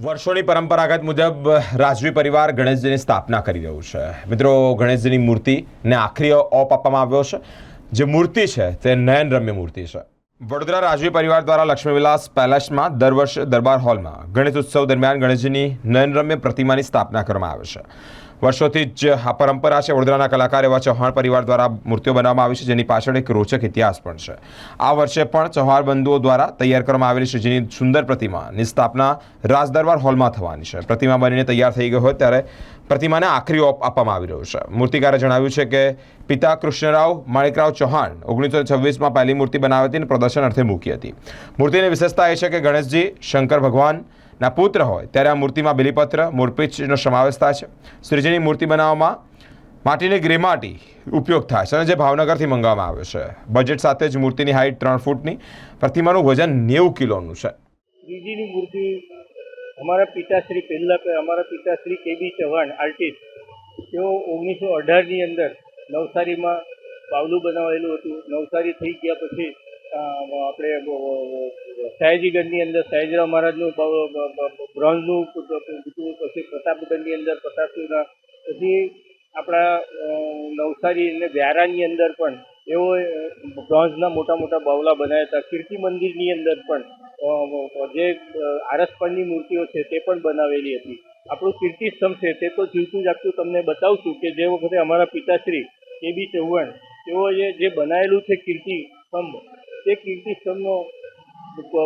વર્ષોની પરંપરાગત મુજબ રાજવી પરિવાર ગણેશજીની સ્થાપના કરી રહ્યું છે. મિત્રો, ગણેશજીની મૂર્તિને આખરી ઓપ આપવામાં આવ્યો છે. જે મૂર્તિ છે તે નયનરમ્ય મૂર્તિ છે. વડોદરા રાજવી પરિવાર દ્વારા લક્ષ્મીવિલાસ પેલેસમાં દર વર્ષે દરબાર હોલમાં ગણેશ ઉત્સવ દરમિયાન ગણેશજીની નયનરમ્ય પ્રતિમાની સ્થાપના કરવામાં આવે છે. વર્ષોથી જ આ પરંપરા છે. વડોદરાના કલાકાર એવા ચૌહાણ પરિવાર દ્વારા મૂર્તિઓ બનાવવામાં આવી છે, જેની પાછળ એક રોચક ઇતિહાસ પણ છે. આ વર્ષે પણ ચૌહાણ બંધુઓ દ્વારા તૈયાર કરવામાં આવેલી શ્રીજીની સુંદર પ્રતિમાની સ્થાપના રાજદરબાર હોલમાં થવાની છે. પ્રતિમા બનીને તૈયાર થઈ ગઈ હોય ત્યારે પ્રતિમાને આખરી ઓપ આપવામાં આવી રહ્યો છે. મૂર્તિકારે જણાવ્યું છે કે પિતા કૃષ્ણરાવ માણિકરાવ ચૌહાણ ઓગણીસો છવ્વીસમાં પહેલી મૂર્તિ બનાવી હતી અને પ્રદર્શન અર્થે મૂકી હતી. મૂર્તિની વિશેષતા એ છે કે ગણેશજી, શંકર ભગવાનના પુત્ર હોય ત્યારે આ મૂર્તિમાં બિલીપત્ર મૂર્પિચનો સમાવેશ થાય છે. શ્રીજીની મૂર્તિ બનાવવામાં માટીની ગ્રેમાટી ઉપયોગ થાય છે અને જે ભાવનગરથી મંગાવવામાં આવે છે. બજેટ સાથે જ મૂર્તિની હાઇટ ત્રણ ફૂટની પ્રતિમાનું વજન નેવું કિલોનું છે. મૂર્તિ અમારા પિતાશ્રી પહેલા અમારા પિતાશ્રી કે બી ચૌહાણ, આર્ટિસ્ટ, તેઓ ઓગણીસો અઢારની અંદર નવસારીમાં પાવલું બનાવેલું હતું. નવસારી થઈ ગયા પછી આપણે સયાજીગઢની અંદર સયાજીરાવ મહારાજનું બ્રોન્ઝનું પછી પ્રતાપગઢની અંદર પ્રતાપસિંહના. પછી આપણા નવસારી અને વ્યારાની અંદર પણ એવો બ્રોન્ઝના મોટા મોટા બાવલા બનાવ્યા હતા. કીર્તિ મંદિરની અંદર પણ જે આરસપણની મૂર્તિઓ છે તે પણ બનાવેલી હતી. આપણું કીર્તિ સ્તંભ છે તે તો જીવતું જાગતું તમને બતાવશું કે જે વખતે અમારા પિતાશ્રી કે બી ચૌહાણ, તેઓએ જે બનાવેલું છે કીર્તિ સ્તંભ તે કીર્તિ સ્તંભનો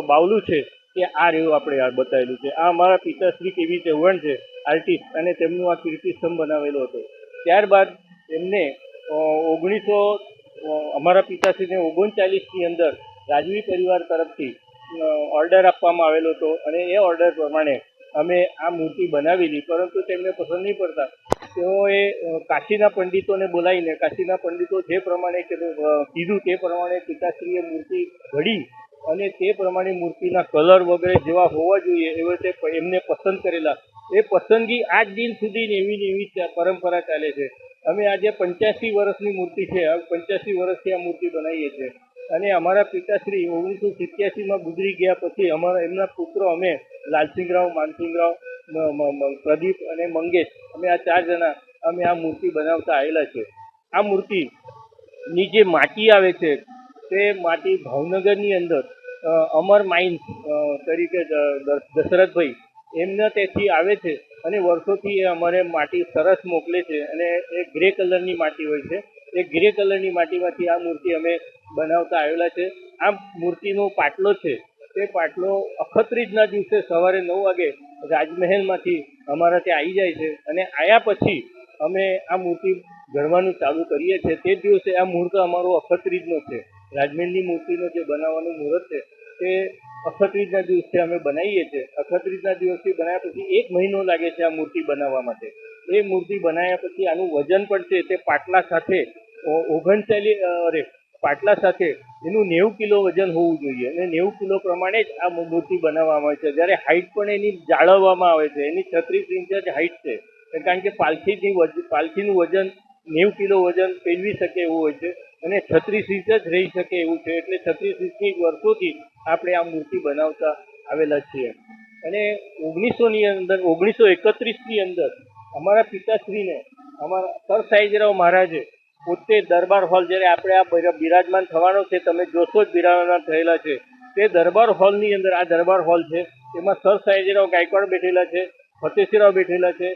બાવલું છે તે આ રહ્યું આપણે આ બતાવેલું છે. આ અમારા પિતાશ્રી કે બી ચૌહાણ છે, આર્ટિસ્ટ, અને તેમનું આ કીર્તિ સ્તંભ બનાવેલો હતો. ત્યારબાદ એમને ઓગણીસો અમારા પિતાશ્રીને ઓગણચાલીસની અંદર રાજવી પરિવાર તરફથી ઓર્ડર આપવામાં આવેલો હતો અને એ ઓર્ડર પ્રમાણે અમે આ મૂર્તિ બનાવેલી પરંતુ તેમને પસંદ નહીં પડતા. તેઓએ કાશીના પંડિતોને બોલાવીને કાશીના પંડિતો જે પ્રમાણે કીધું, તે પ્રમાણે પિતાશ્રીએ મૂર્તિ ઘડી અને તે પ્રમાણે મૂર્તિના કલર વગેરે જેવા હોવા જોઈએ એવી રીતે એમને પસંદ કરેલા. એ પસંદગી આજ દિન સુધી એવી ને એવી પરંપરા ચાલે છે. અમે આજે પંચ્યાસી વર્ષની મૂર્તિ છે પંચ્યાસી વર્ષથી આ મૂર્તિ બનાવીએ છીએ. અને અમારા પિતાશ્રી ઓગણીસો સિત્યાસીમાં ગુજરી ગયા પછી અમારા એમના પુત્રો અમે લાલસિંહરાવ, માનસિંહરાવ પ્રદીપ અને મંગેશ અમે આ ચાર જણા અમે આ મૂર્તિ બનાવતા આવેલા છે. આ મૂર્તિની જે માટી આવે છે, તે માટી ભાવનગરની અંદર અમર માઇન્સ તરીકે દશરથભાઈ એમના તેથી આવે છે અને વર્ષોથી એ અમારે માટી સરસ મોકલે છે અને એ ગ્રે કલરની માટી હોય છે. એ ગ્રે કલરની માટીમાંથી આ મૂર્તિ અમે બનાવતા આવેલા છે. આ મૂર્તિનો પાટલો છે. તે પાટલો અખત્રીજના દિવસે સવારે નવ વાગે રાજમહેલમાંથી અમારા ત્યાં આવી જાય છે અને આવ્યા પછી અમે આ મૂર્તિ ઘડવાનું ચાલુ કરીએ છીએ. તે દિવસે આ મુહૂર્ત અમારો અખત્રીજનો છે. રાજમહેલની મૂર્તિનો જે બનાવવાનું મુહૂર્ત છે, તે અખત્રીજના દિવસે અમે બનાવીએ છીએ. અખત્રીજના દિવસથી બનાવ્યા પછી એક મહિનો લાગે છે આ મૂર્તિ બનાવવા માટે. એ મૂર્તિ બનાવ્યા પછી આનું વજન પણ છે તે પાટલા સાથે ઓગણચાલીસ, અરે પાટલા સાથે એનું નેવું કિલો વજન હોવું જોઈએ. અને નેવું કિલો પ્રમાણે જ આ મૂર્તિ બનાવવામાં આવે છે. જ્યારે હાઇટ પણ એની જાળવવામાં આવે છે. એની છત્રીસ ઇંચ જ હાઇટ છે. કારણ કે પાલખીની વજ, પાલખીનું વજન નેવું કિલો વજન પેલવી શકે એવું હોય છે. અને છત્રીસ ઇંચ જ રહી શકે એવું છે. એટલે છત્રીસ ઇંચની વર્ષોથી આપણે આ મૂર્તિ બનાવતા આવેલા છીએ. અને ઓગણીસોની અંદર, ઓગણીસો એકત્રીસની અંદર અમારા પિતાશ્રીને, અમારા સર સાઈજરાવ મહારાજે પોતે દરબાર હોલ જ્યારે આપણે આ બિરાજમાન થવાનો છે, તમે જોશો જ બિરાજમાન થયેલા છે. તે દરબાર હોલની અંદર આ દરબાર હોલ છે. એમાં સર સાઈજરાવ ગાયકવાડ બેઠેલા છે ફતેસિંહરાવ બેઠેલા છે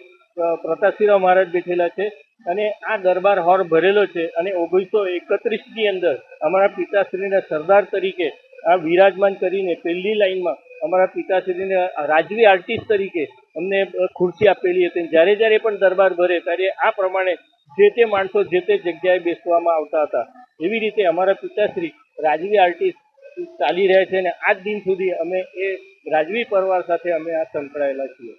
પ્રતાપસિંહરાવ મહારાજ બેઠેલા છે અને આ દરબાર હોલ ભરેલો છે અને ઓગણીસો એકત્રીસની અંદર અમારા પિતાશ્રીને સરદાર તરીકે આ વિરાજમાન કરીને પહેલી લાઈનમાં અમારા પિતાશ્રીને રાજવી આર્ટિસ્ટ તરીકે અમને ખુરશી આપેલી હતી. જ્યારે જ્યારે પણ દરબાર ભરે ત્યારે આ પ્રમાણે જે તે માણસો જે તે જગ્યાએ બેસવામાં આવતા હતા. એવી રીતે અમારા પિતાશ્રી રાજવી આર્ટિસ્ટ ચાલી રહ્યા છે અને આજ દિન સુધી અમે એ રાજવી પરિવાર સાથે અમે આ સંકળાયેલા છીએ.